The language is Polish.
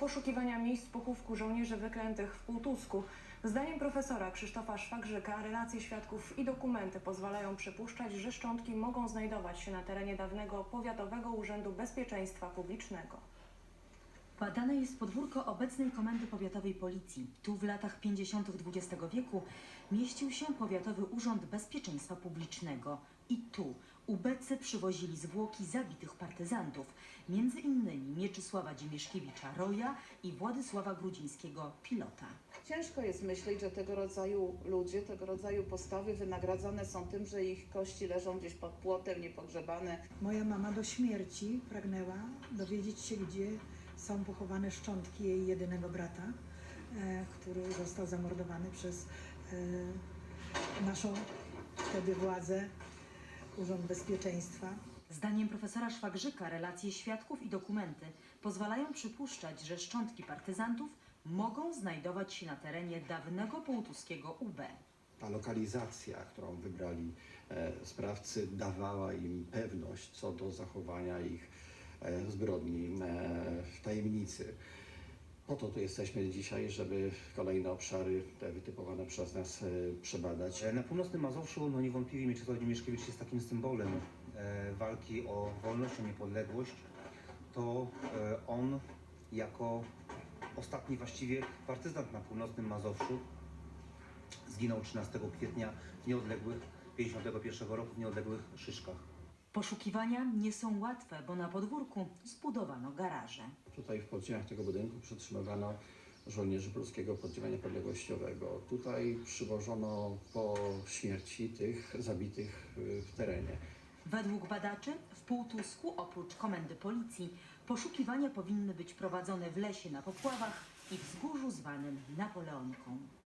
poszukiwania miejsc pochówku żołnierzy wyklętych w Półtusku. Zdaniem profesora Krzysztofa Szwagrzyka relacje świadków i dokumenty pozwalają przypuszczać, że szczątki mogą znajdować się na terenie dawnego Powiatowego Urzędu Bezpieczeństwa Publicznego. Badane jest podwórko obecnej Komendy Powiatowej Policji. Tu w latach 50. XX wieku mieścił się Powiatowy Urząd Bezpieczeństwa Publicznego. I tu ubecy przywozili zwłoki zabitych partyzantów, między innymi Mieczysława Dziemieszkiewicza-Roja i Władysława Grudzińskiego Pilota. Ciężko jest myśleć, że tego rodzaju ludzie, tego rodzaju postawy wynagradzane są tym, że ich kości leżą gdzieś pod płotem, niepogrzebane. Moja mama do śmierci pragnęła dowiedzieć się, gdzie są pochowane szczątki jej jedynego brata, e, który został zamordowany przez e, naszą wtedy władzę, Urząd Bezpieczeństwa. Zdaniem profesora Szwagrzyka relacje świadków i dokumenty pozwalają przypuszczać, że szczątki partyzantów mogą znajdować się na terenie dawnego połtuskiego UB. Ta lokalizacja, którą wybrali e, sprawcy, dawała im pewność co do zachowania ich e, zbrodni e, Po to tu jesteśmy dzisiaj, żeby kolejne obszary, te wytypowane przez nas, e, przebadać. E, Na północnym Mazowszu no niewątpliwie Mieczysław Dziemieszkiewicz jest takim symbolem e, walki o wolność, o niepodległość. To on jako ostatni właściwie partyzant na północnym Mazowszu zginął 13 kwietnia w nieodległych 51 roku w nieodległych Szyszkach. Poszukiwania nie są łatwe, bo na podwórku zbudowano garaże. Tutaj w podziemiach tego budynku przetrzymywano żołnierzy polskiego podziemia niepodległościowego. Tutaj przywożono po śmierci tych zabitych y, w terenie. Według badaczy w Półtusku oprócz komendy policji poszukiwania powinny być prowadzone w lesie na popławach i wzgórzu zwanym Napoleonką.